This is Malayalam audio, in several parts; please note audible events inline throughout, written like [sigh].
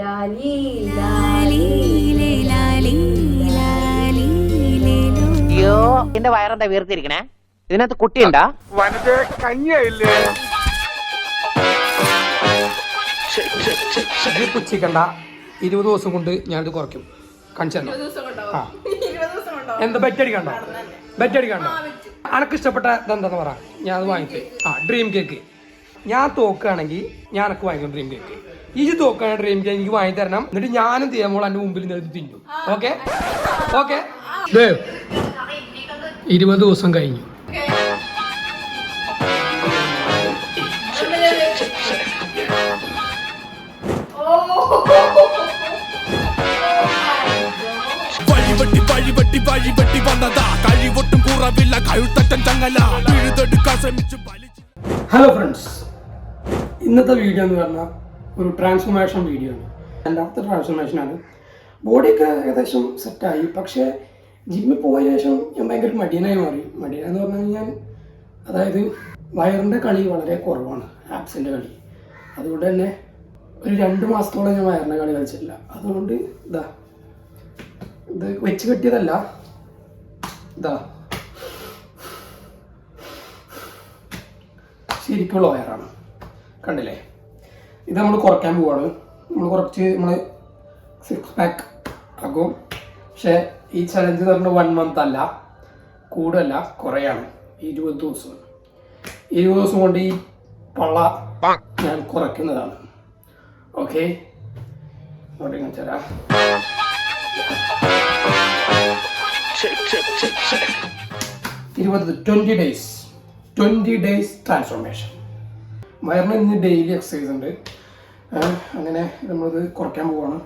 ലാലി അയ്യോ എന്റെ വയറെന്താ വീർത്തിരിക്കണേ? ഇതിനകത്ത് കുട്ടിയുണ്ടാ? വനത്തെ കഞ്ഞിയായില്ലേ? പുച്ഛിക്കണ്ട. ഇരുപത് ദിവസം കൊണ്ട് ഞാനിത് കുറയ്ക്കും. കാണിച്ചു ആ. എന്താ ബെറ്റ് അടിക്കണ്ടോ ബെറ്റ് അടിക്കണ്ടോ അനക്ക് ഇഷ്ടപ്പെട്ട ഇതെന്താന്ന് പറ. ഞാൻ അത് വാങ്ങിച്ചേ ആ ഡ്രീം കേക്ക് ഞാൻ തോക്കുകയാണെങ്കിൽ ഞാൻ എനിക്ക് വാങ്ങിക്കും ഡ്രീം കേക്ക് ഈ തോക്കാണ് ഡ്രീം കേക്ക് എനിക്ക് വാങ്ങി തരണം. എന്നിട്ട് ഞാനും തീയമോൾ എന്റെ മുമ്പിൽ നിന്ന് തിന്നും. ഓക്കെ? ഓക്കെ? ഇരുപത് ദിവസം കഴിഞ്ഞു. വഴിവെട്ടി വഴിവെട്ടി വഴിവെട്ടി വന്നതാ. കഴിവൊട്ടും കുറവില്ല. കഴുത്തറ്റൻ ചങ്ങല. പിഴുതെടുക്കാൻ ശ്രമിച്ചു. വലിച്ചു. ഹലോ ഫ്രണ്ട്സ് ഇന്നത്തെ വീഡിയോ എന്ന് പറഞ്ഞാൽ ഒരു ട്രാൻസ്ഫോർമേഷൻ വീഡിയോ ആണ്. രണ്ടാമത്തെ ട്രാൻസ്ഫോർമേഷനാണ് ബോഡിയൊക്കെ ഏകദേശം സെറ്റായി പക്ഷേ ജിമ്മിൽ പോയ ശേഷം ഞാൻ ഭയങ്കര മടിയനായി മാറി. മടിയനെന്ന് പറഞ്ഞു കഴിഞ്ഞാൽ അതായത് വയറിന്റെ കളി വളരെ കുറവാണ്. ആപ്സിന്റെ കളി. അതുകൊണ്ട് തന്നെ ഒരു രണ്ട് മാസത്തോളം ഞാൻ വയറിന്റെ കളി കളിച്ചിട്ടില്ല. അതുകൊണ്ട് ഇതാ ഇത് വെച്ച് കെട്ടിയതല്ല. ഇതാ ശരിക്കുള്ള വയറാണ്. കണ്ടില്ലേ? ഇത് നമ്മൾ കുറയ്ക്കാൻ പോവാണ്. നമ്മൾ കുറച്ച് നമ്മൾ സിക്സ് പാക്ക് ആക്കും. പക്ഷേ ഈ ചലഞ്ച് പറഞ്ഞ വൺ മന്ത് അല്ല. കൂടല്ല കുറയാണ്. ഇരുപത് ദിവസം. ഇരുപത് ദിവസം കൊണ്ട് ഈ പള്ള ഞാൻ കുറയ്ക്കുന്നതാണ്. ഓക്കെ അങ്ങോട്ട് കാണിച്ചു തരാം. ഇരുപത് twenty days twenty days transformation വയറിന് ഇന്ന് ഡെയിലി എക്സസൈസ് ഉണ്ട്. അങ്ങനെ നമ്മളിത് കുറയ്ക്കാൻ പോവാണ്.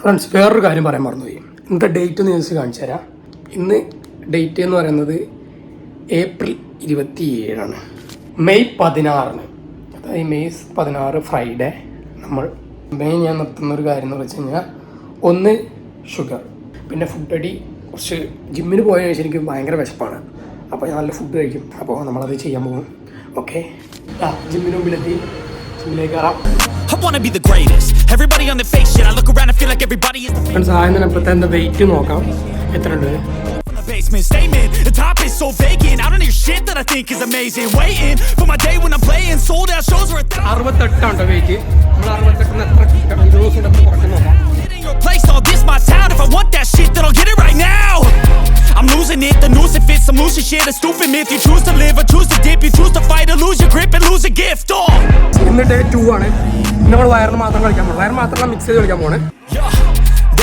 ഫ്രണ്ട്സ് വേറൊരു കാര്യം പറയാൻ മറന്നുപോയി. ഇന്നത്തെ ഡേറ്റ് ഒന്ന് ഞാൻ കാണിച്ചു തരാം. ഇന്ന് ഡേറ്റ് എന്ന് പറയുന്നത് ഏപ്രിൽ ഇരുപത്തി ഏഴാണ് മെയ് പതിനാറിന്. അതായത് മെയ് പതിനാറ് ഫ്രൈഡേ നമ്മൾ മെയ് ഞാൻ നിർത്തുന്ന ഒരു കാര്യം എന്ന് വെച്ച് കഴിഞ്ഞാൽ ഒന്ന് ഷുഗർ പിന്നെ ഫുഡ് അടി കുറച്ച് ജിമ്മിന് പോയതിനു ശേഷം എനിക്ക് ഭയങ്കര വിശപ്പാണ്. അപ്പോൾ ഞാൻ നല്ല ഫുഡ് കഴിക്കും അപ്പോൾ നമ്മളത് ചെയ്യാൻ പോകും ഓക്കെ ജിമ്മിന് മുമ്പിലെത്തി ജിമ്മിലേക്ക് കയറാം ആദ്യം തന്നെ ഇപ്പോഴത്തെ എന്റെ വെയിറ്റ് നോക്കാം എത്ര ഉണ്ട് basement. Statement. The top is so vacant. I don't hear shit that I think is amazing. Waiting for my day when I'm playing. Sold out shows where a thousand. Weight നമ്മൾ അറുപത്തെട്ടിന് എത്ര ഇരുപത് ദിവസം കുറച്ച് നോക്കാം your place, all this my town. If I want that shit, then I'll get it right now. I'm losing it, the noose it fits. some loose shit, a stupid myth. You choose to live or choose to dip. You choose to fight or lose your grip and lose a gift. Oh, ഇന്ന് ഡേ ടു ആണ് നമ്മൾ വയറിന് മാത്രം കളിക്കാൻ പോകും വയർ മാത്രം മിക്സ് ചെയ്ത് കളിക്കാൻ yeah.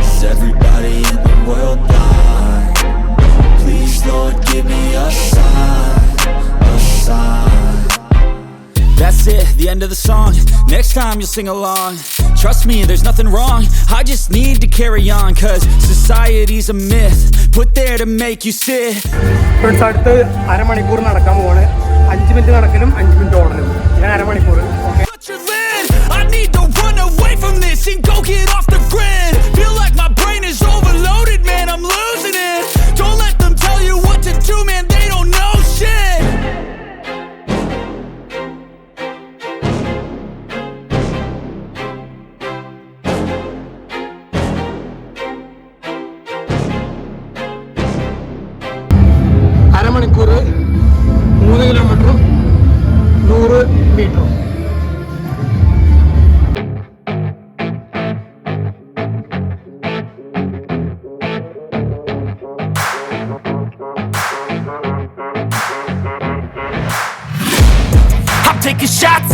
Is everybody in the world blind? Please, Lord, give me a sign, a sign. That's it, the end of the song. Next time you'll sing along. Trust me, there's nothing wrong. I just need to carry on, cause society's a myth put there to make you sit. Friends അടുത്ത് അരമണിക്കൂർ നടക്കാൻ പോവാണ് അഞ്ച് മിനിറ്റ് നടക്കലും അഞ്ച് മിനിറ്റ് ഓടലും ഞാൻ അരമണിക്കൂർ bitch and go get off the grid. Feel like my brain is overloaded, man, I'm losing it. Don't let them tell you what to do, man, they don't know shit. அரை மணிக்கூறு மூதுகிலோ மற்றும் நூறு மீட்டரும்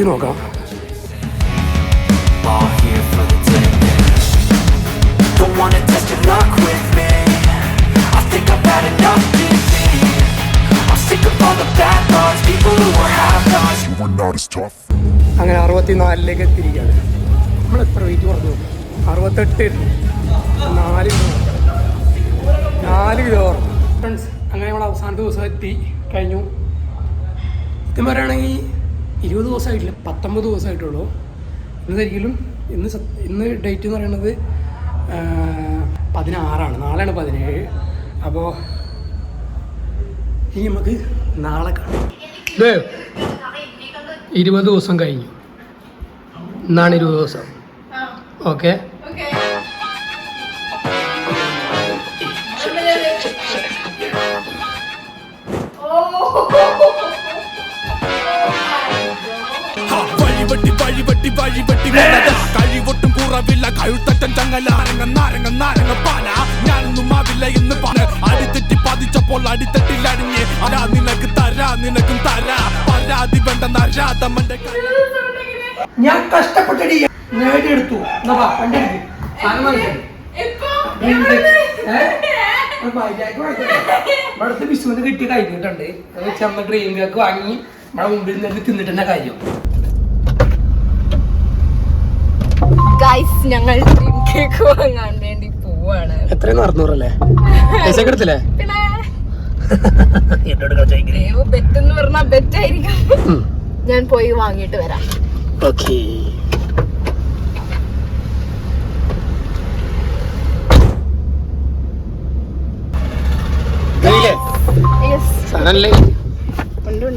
tough അങ്ങനെ അറുപത്തിനാലിലേക്ക് എത്തിയിരിക്കുകയാണ്. നമ്മൾ എത്ര വെയിറ്റ് കുറഞ്ഞു? അറുപത്തെട്ട്. നാല് നാല് കിലോ ഫ്രണ്ട്സ് അങ്ങനെ നമ്മൾ അവസാനത്തെ ദിവസം എത്തി. കഴിഞ്ഞു. സത്യം പറയുകയാണെങ്കിൽ ഇരുപത് ദിവസമായിട്ടില്ല പത്തൊമ്പത് ദിവസമായിട്ടുള്ളൂ. ഇന്ന് ശരിക്കും ഇന്ന് ഇന്ന് ഡേറ്റ് എന്ന് പറയുന്നത് പതിനാറാണ്. നാളെയാണ് പതിനേഴ്. അപ്പോൾ ഇനി നമുക്ക് നാളെ കാണാം. ഇരുപത് ദിവസം കഴിഞ്ഞു. ഇന്നാണ് ഇരുപത് ദിവസം. ഓക്കെ? ചങ്ങല നാരങ്ങ നാരങ്ങ നാരങ്ങ പാല. ഞാനൊന്നും ആവില്ല എന്ന് പറഞ്ഞ് അടിത്തെറ്റി പതിച്ചപ്പോൾ അടിത്തട്ടിൽ അടിഞ്ഞ്. അതാ നിനക്ക് തരാ നിനക്കും തരാ. പരാതി വേണ്ട നരാതമ്മന്റെ ഞാൻ കഷ്ടപ്പെട്ടടി നേടിയെടുത്തു. ഇവിടുത്തെ വിഷുവിന് കിട്ടിയ കഴിഞ്ഞിട്ടുണ്ട് അത് വെച്ച് നമ്മൾ ഡ്രീം കേക്ക് വാങ്ങി നമ്മുടെ മുമ്പിൽ നിന്ന് തിന്നിട്ട് തന്നെ കാര്യം. ഗൈസ് ഞങ്ങൾ കേക്ക് വാങ്ങാൻ വേണ്ടി പോവാണ്. എത്രയും അറുന്നൂറല്ലേ? പൈസ എടുത്തില്ലേ? ബെറ്റ് എന്ന് പറഞ്ഞാൽ ബെറ്റ് ആയിരിക്കും ഞാൻ പോയി വാങ്ങിയിട്ട് വരാം. ഓക്കേ. സാധനല്ലേ [laughs]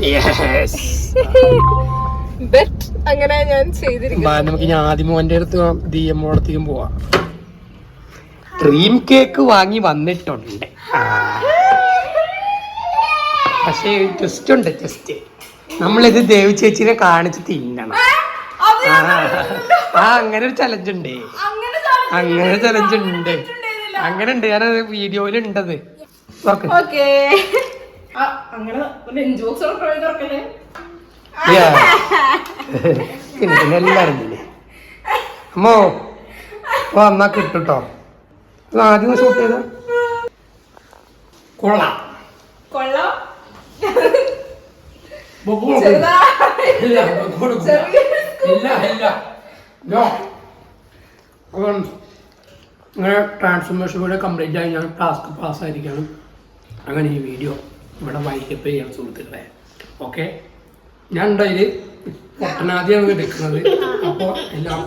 ബെറ്റ് അങ്ങനെ ഞാൻ ചെയ്തിരിക്കുന്നു. നമുക്ക് ഞാൻ ആദ്യം മോന്റെ അടുത്ത് അടുത്തേക്കും പോവാം. ഡ്രീം കേക്ക് വാങ്ങി വന്നിട്ടുണ്ട്. പക്ഷേ ടെസ്റ്റ് ഉണ്ട് ടെസ്റ്റ് നമ്മളിത് ദേവി ചേച്ചിനെ കാണിച്ച് തിന്നണം. ആ. അങ്ങനെ ഒരു ചലഞ്ച് ഉണ്ട്. അങ്ങനെ ചലഞ്ച് ഉണ്ട്. അങ്ങനെ ഉണ്ട്. ഞാൻ വീഡിയോയിൽ ഉണ്ടത് ഓക്കെ. അങ്ങനെ. [laughs] പിന്നെ പിന്നെ അമ്മോ ഓ എന്നാ കിട്ടുട്ടോ. ഇത് ആദ്യം ഷൂട്ട് ചെയ്ത? കൊള്ളാം. ഇല്ല. ഇല്ല ഇല്ല. നോ. ട്രാൻസ്ഫോർമേഷൻ കൂടെ കംപ്ലീറ്റ് ആയി ഞാൻ ടാസ്ക് പാസ്സായിരിക്കണം അങ്ങനെ ഈ വീഡിയോ ഇവിടെ വൈകിപ്പ് ചെയ്യാൻ സുഹൃത്തുക്കളെ. ഓക്കെ ഞാൻ ഉണ്ടായി പൊട്ടനാദിയാണ് എടുക്കുന്നത്. അപ്പോൾ എല്ലാം